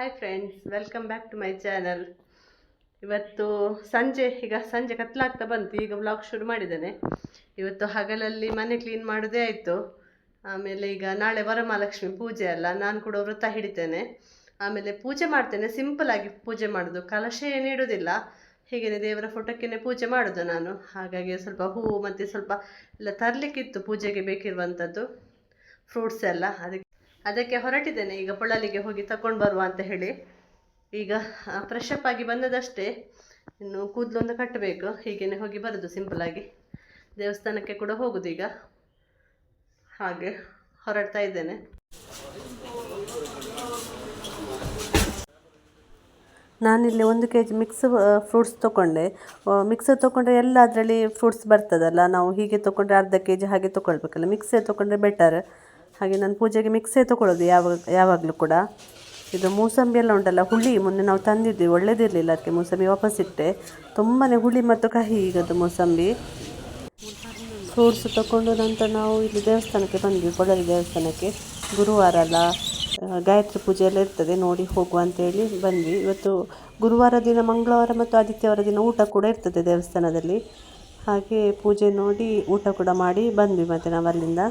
Hi friends welcome back to my channel ಇವತ್ತು ಸಂಜೆ, ಈಗ ಸಂಜೆ ಕತ್ಲಾಗ್ತಾ ಬಂತು, ಈಗ ವ್ಲಾಗ್ ಶುರು ಮಾಡಿದ್ದೇನೆ. ಇವತ್ತು ಹಗಲಲ್ಲಿ ಮನೆ ಕ್ಲೀನ್ ಮಾಡೋದೇ ಆಯಿತು. ಆಮೇಲೆ ಈಗ ನಾಳೆ ವರಮಹಾಲಕ್ಷ್ಮಿ ಪೂಜೆ ಅಲ್ಲ, ನಾನು ಕೂಡ ವೃತ್ತ ಹಿಡಿತೇನೆ. ಆಮೇಲೆ ಪೂಜೆ ಮಾಡ್ತೇನೆ ಸಿಂಪಲ್ ಆಗಿ ಪೂಜೆ ಮಾಡೋದು. ಕಲಶ ಏನಿಡೋದಿಲ್ಲ ಹೀಗೇನೆ ದೇವರ ಫೋಟೋಕ್ಕೇನೆ ಪೂಜೆ ಮಾಡೋದು ನಾನು. ಹಾಗಾಗಿ ಸ್ವಲ್ಪ ಹೂವು ಮತ್ತು ಸ್ವಲ್ಪ ಎಲ್ಲ ತರಲಿಕ್ಕಿತ್ತು ಪೂಜೆಗೆ ಬೇಕಿರುವಂಥದ್ದು ಫ್ರೂಟ್ಸ್ ಎಲ್ಲ, ಅದಕ್ಕೆ ಅದಕ್ಕೆ ಹೊರಟಿದ್ದೇನೆ. ಈಗ ಪೊಳಲಿಗೆ ಹೋಗಿ ತಕೊಂಡು ಬರುವ ಅಂತ ಹೇಳಿ. ಈಗ ಫ್ರೆಶ್ ಅಪ್ ಆಗಿ ಬಂದದಷ್ಟೇ. ಇನ್ನು ಕೂದಲೊಂದು ಕಟ್ಟಬೇಕು. ಹೀಗೇನೆ ಹೋಗಿ ಬರೋದು ಸಿಂಪಲಾಗಿ ದೇವಸ್ಥಾನಕ್ಕೆ ಕೂಡ ಹೋಗುದು ಈಗ. ಹಾಗೆ ಹೊರಡ್ತಾ ಇದ್ದೇನೆ. ನಾನಿಲ್ಲಿ ಒಂದು ಕೆ ಜಿ ಮಿಕ್ಸ್ ಫ್ರೂಟ್ಸ್ ತೊಗೊಂಡೆ ಮಿಕ್ಸ್ ತೊಗೊಂಡ್ರೆ ಎಲ್ಲ ಅದರಲ್ಲಿ ಫ್ರೂಟ್ಸ್ ಬರ್ತದಲ್ಲ, ನಾವು ಹೀಗೆ ತೊಗೊಂಡ್ರೆ ಅರ್ಧ ಕೆ ಜಿ ಹಾಗೆ ತೊಗೊಳ್ಬೇಕಲ್ಲ ಮಿಕ್ಸೇ ತೊಗೊಂಡ್ರೆ ಬೆಟರ್ ಹಾಗೆ ನಾನು ಪೂಜೆಗೆ ಮಿಕ್ಸೇ ತೊಗೊಳ್ಳೋದು ಯಾವಾಗ, ಯಾವಾಗಲೂ ಕೂಡ. ಇದು ಮೂಸಂಬಿ ಎಲ್ಲ ಉಂಟಲ್ಲ, ಹುಳಿ ಮೊನ್ನೆ ನಾವು ತಂದಿದ್ವಿ, ಒಳ್ಳೇದಿರಲಿಲ್ಲ ಅದಕ್ಕೆ ಮೂಸಂಬಿ ವಾಪಸ್ ಇಟ್ಟೆ. ತುಂಬಾ ಹುಳಿ ಮತ್ತು ಕಹಿ ಈಗದು ಮೂಸಂಬಿ. ಫ್ರೂಟ್ಸ್ ತಗೊಂಡು ನಂತರ ನಾವು ಇಲ್ಲಿ ದೇವಸ್ಥಾನಕ್ಕೆ ಬಂದ್ವಿ, ಕೊಡಲಿ ದೇವಸ್ಥಾನಕ್ಕೆ. ಗುರುವಾರ ಅಲ್ಲ ಗಾಯತ್ರಿ ಪೂಜೆ ಎಲ್ಲ ಇರ್ತದೆ, ನೋಡಿ ಹೋಗುವ ಅಂತೇಳಿ ಬಂದ್ವಿ. ಇವತ್ತು ಗುರುವಾರ ದಿನ, ಮಂಗಳವಾರ ಮತ್ತು ಆದಿತ್ಯವಾರ ದಿನ ಊಟ ಕೂಡ ಇರ್ತದೆ ದೇವಸ್ಥಾನದಲ್ಲಿ. ಹಾಗೆ ಪೂಜೆ ನೋಡಿ ಊಟ ಕೂಡ ಮಾಡಿ ಬಂದ್ವಿ ಮತ್ತು ನಾವು ಅಲ್ಲಿಂದ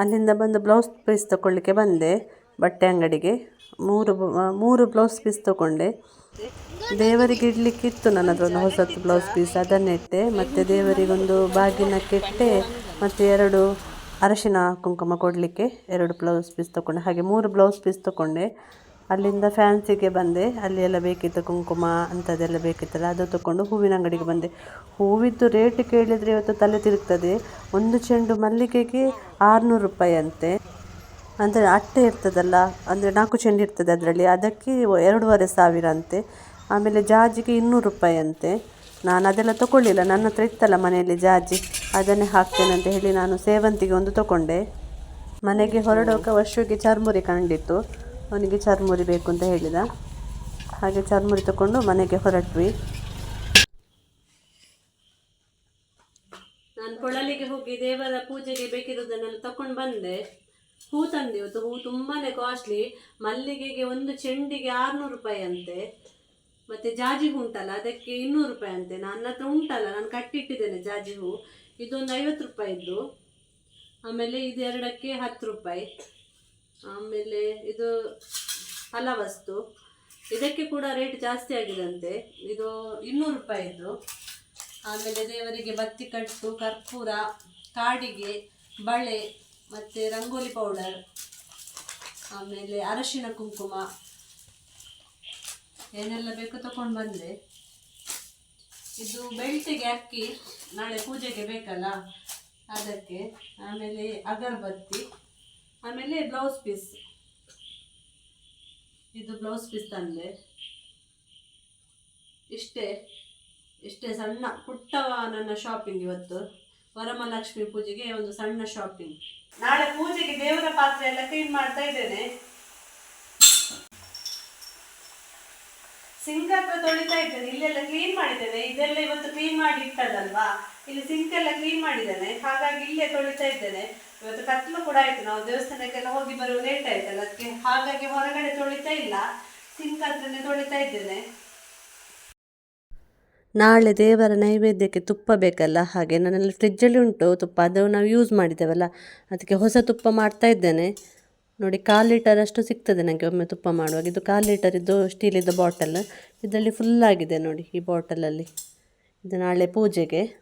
ಅಲ್ಲಿಂದ ಬಂದು ಬ್ಲೌಸ್ ಪೀಸ್ ತಗೊಳ್ಳಿಕ್ಕೆ ಬಂದೆ, ಬಟ್ಟೆ ಅಂಗಡಿಗೆ. ಮೂರು ಮೂರು ಬ್ಲೌಸ್ ಪೀಸ್ ತಗೊಂಡೆ. ದೇವರಿಗೆ ಇಡಲಿಕ್ಕಿತ್ತು ನನ್ನದೊಂದು ಹೊಸತ್ತು ಬ್ಲೌಸ್ ಪೀಸ್ ಅದನ್ನಿಟ್ಟೆ ಮತ್ತು ದೇವರಿಗೊಂದು ಬಾಗಿನ ಕೆಟ್ಟೆ ಮತ್ತು ಎರಡು ಅರಶಿನ ಕುಂಕುಮ ಕೊಡಲಿಕ್ಕೆ ಎರಡು ಬ್ಲೌಸ್ ಪೀಸ್ ತಗೊಂಡೆ. ಹಾಗೆ ಮೂರು ಬ್ಲೌಸ್ ಪೀಸ್ ತಗೊಂಡೆ. ಅಲ್ಲಿಂದ ಫ್ಯಾನ್ಸಿಗೆ ಬಂದೆ. ಅಲ್ಲಿ ಎಲ್ಲ ಬೇಕಿತ್ತು ಕುಂಕುಮ, ಅಂಥದ್ದೆಲ್ಲ ಬೇಕಿತ್ತಲ್ಲ, ಅದು ತಗೊಂಡು ಹೂವಿನ ಅಂಗಡಿಗೆ ಬಂದೆ. ಹೂವಿದ್ದು ರೇಟ್ ಕೇಳಿದರೆ ಇವತ್ತು ತಲೆ ತಿರುಗ್ತದೆ. ಒಂದು ಚೆಂಡು ಮಲ್ಲಿಗೆಗೆ ಆರುನೂರು ರೂಪಾಯಿ ಅಂತೆ. ಅಂದರೆ ಅಟ್ಟೆ ಇರ್ತದಲ್ಲ, ಅಂದರೆ ನಾಲ್ಕು ಚೆಂಡು ಇರ್ತದೆ ಅದರಲ್ಲಿ. ಅದಕ್ಕೆ ಎರಡೂವರೆ ಸಾವಿರ ಅಂತೆ. ಆಮೇಲೆ ಜಾಜಿಗೆ ಇನ್ನೂರು ರೂಪಾಯಿ ಅಂತೆ. ನಾನು ಅದೆಲ್ಲ ತಗೊಳ್ಳಿಲ್ಲ ನನ್ನ ಹತ್ರ ಇತ್ತಲ್ಲ ಮನೆಯಲ್ಲಿ ಜಾಜಿ. ಅದನ್ನೇ ಹಾಕ್ತೇನೆ ಅಂತ ಹೇಳಿ ನಾನು ಸೇವಂತಿಗೆ ಒಂದು ತಗೊಂಡೆ ಮನೆಗೆ ಹೊರಡೋಕೆ ವರ್ಷಕ್ಕೆ ಚರ್ಮುರಿ ಕಂಡಿತ್ತು. ಅವನಿಗೆ ಚರ್ಮುರಿ ಬೇಕು ಅಂತ ಹೇಳಿದ. ಹಾಗೆ ಚರ್ಮುರಿ ತಗೊಂಡು ಮನೆಗೆ ಹೊರಟ್ವಿ. ನಾನು ಕೊಳಲಿಗೆ ಹೋಗಿ ದೇವರ ಪೂಜೆಗೆ ಬೇಕಿರೋದನ್ನೆಲ್ಲ ತಕೊಂಡು ಬಂದೆ. ಹೂ ತಂದೆ, ಇವತ್ತು ಹೂ ತುಂಬಾ ಕಾಸ್ಟ್ಲಿ ಮಲ್ಲಿಗೆಗೆ ಒಂದು ಚೆಂಡಿಗೆ ಆರುನೂರು ರೂಪಾಯಿ ಅಂತೆ. ಮತ್ತೆ ಜಾಜಿ ಹೂ ಉಂಟಲ್ಲ, ಅದಕ್ಕೆ ಇನ್ನೂರು ರೂಪಾಯಿ ಅಂತೆ. ನನ್ನ ಹತ್ರ ಉಂಟಲ್ಲ, ನಾನು ಕಟ್ಟಿಟ್ಟಿದ್ದೇನೆ ಜಾಜಿ ಹೂ. ಇದೊಂದು ಐವತ್ತು ರೂಪಾಯಿದ್ದು. ಆಮೇಲೆ ಇದೆರಡಕ್ಕೆ ಹತ್ತು ರೂಪಾಯಿ. ಆಮೇಲೆ ಇದು ಫಲವಸ್ತು. ಇದಕ್ಕೆ ಕೂಡ ರೇಟ್ ಜಾಸ್ತಿ ಆಗಿದಂತೆ. ಇದು ಇನ್ನೂರು ರೂಪಾಯಿದು ಆಮೇಲೆ ದೇವರಿಗೆ ಬತ್ತಿ ಕಟ್ಟು, ಕರ್ಪೂರ, ಕಾಡಿಗೆ, ಬಳೆ, ಮತ್ತು ರಂಗೋಲಿ ಪೌಡರ್, ಆಮೇಲೆ ಅರಶಿನ ಕುಂಕುಮ. ಏನೆಲ್ಲ ಬೇಕು ತಗೊಂಡು ಬಂದರೆ. ಇದು ಬೆಳ್ತಿಗೆ ಅಕ್ಕಿ ನಾಳೆ ಪೂಜೆಗೆ ಬೇಕಲ್ಲ, ಅದಕ್ಕೆ. ಆಮೇಲೆ ಅಗರಬತ್ತಿ. ಆಮೇಲೆ ಬ್ಲೌಸ್ ಪೀಸ್. ಇದು ಬ್ಲೌಸ್ ಪೀಸ್ ತಂದೆ. ಇಷ್ಟೇ ಇಷ್ಟೇ ಸಣ್ಣ, ಪುಟ್ಟ ನನ್ನ ಶಾಪಿಂಗ್ ಇವತ್ತು. ವರಮಹಾಲಕ್ಷ್ಮಿ ಪೂಜೆಗೆ ಒಂದು ಸಣ್ಣ ಶಾಪಿಂಗ್ ನಾಳೆ ಪೂಜೆಗೆ ದೇವರ ಪಾತ್ರೆ ಎಲ್ಲ ಕ್ಲೀನ್ ಮಾಡ್ತಾ ಇದ್ದೇನೆ. ಸಿಂಕ್ ಹತ್ರ ತೊಳಿತಾ ಇದ್ದೇನೆ, ಇಲ್ಲೆಲ್ಲ ಕ್ಲೀನ್ ಮಾಡಿದ್ದೇನೆ. ಇದೆಲ್ಲ ಇವತ್ತು ಕ್ಲೀನ್ ಮಾಡಿ ಇಟ್ಟದಲ್ವಾ ಇಲ್ಲಿ ಸಿಂಕ್ ಎಲ್ಲ ಕ್ಲೀನ್ ಮಾಡಿದ್ದೇನೆ. ಹಾಗಾಗಿ ಇಲ್ಲೇ ತೊಳಿತಾ ಇದ್ದೇನೆ. ಇವತ್ತು ಕತ್ಲು ಕೂಡ ಆಯ್ತು. ನಾವು ದೇವಸ್ಥಾನಕ್ಕೆಲ್ಲ ಹೋಗಿ ಬರುವ ಲೇಟ್ ಆಯ್ತಲ್ಲ? ಅದಕ್ಕೆ ಹಾಗಾಗಿ ಹೊರಗಡೆ ತೊಳಿತಾ ಇಲ್ಲ. ಸಿಂಕ್ ಹತ್ರನೇ ತೊಳಿತಾ ಇದ್ದೇನೆ. ನಾಳೆ ದೇವರ ನೈವೇದ್ಯಕ್ಕೆ ತುಪ್ಪ ಬೇಕಲ್ಲ? ಹಾಗೆ ನನ್ನಲ್ಲಿ ಫ್ರಿಜ್ಜಲ್ಲಿ ಉಂಟು ತುಪ್ಪ. ಅದು ನಾವು ಯೂಸ್ ಮಾಡಿದ್ದೇವಲ್ಲ? ಅದಕ್ಕೆ ಹೊಸ ತುಪ್ಪ ಮಾಡ್ತಾ ಇದ್ದೇನೆ. ನೋಡಿ, ಕಾಲು ಲೀಟರಷ್ಟು ಸಿಗ್ತದೆ ನನಗೆ ಒಮ್ಮೆ ತುಪ್ಪ ಮಾಡುವಾಗ. ಇದು ಕಾಲು ಲೀಟರಿದ್ದು ಸ್ಟೀಲಿದ್ದ ಬಾಟಲ್ ಇದರಲ್ಲಿ ಫುಲ್ ಆಗಿದೆ ನೋಡಿ ಈ ಬಾಟಲಲ್ಲಿ ಇದು ನಾಳೆ ಪೂಜೆಗೆ.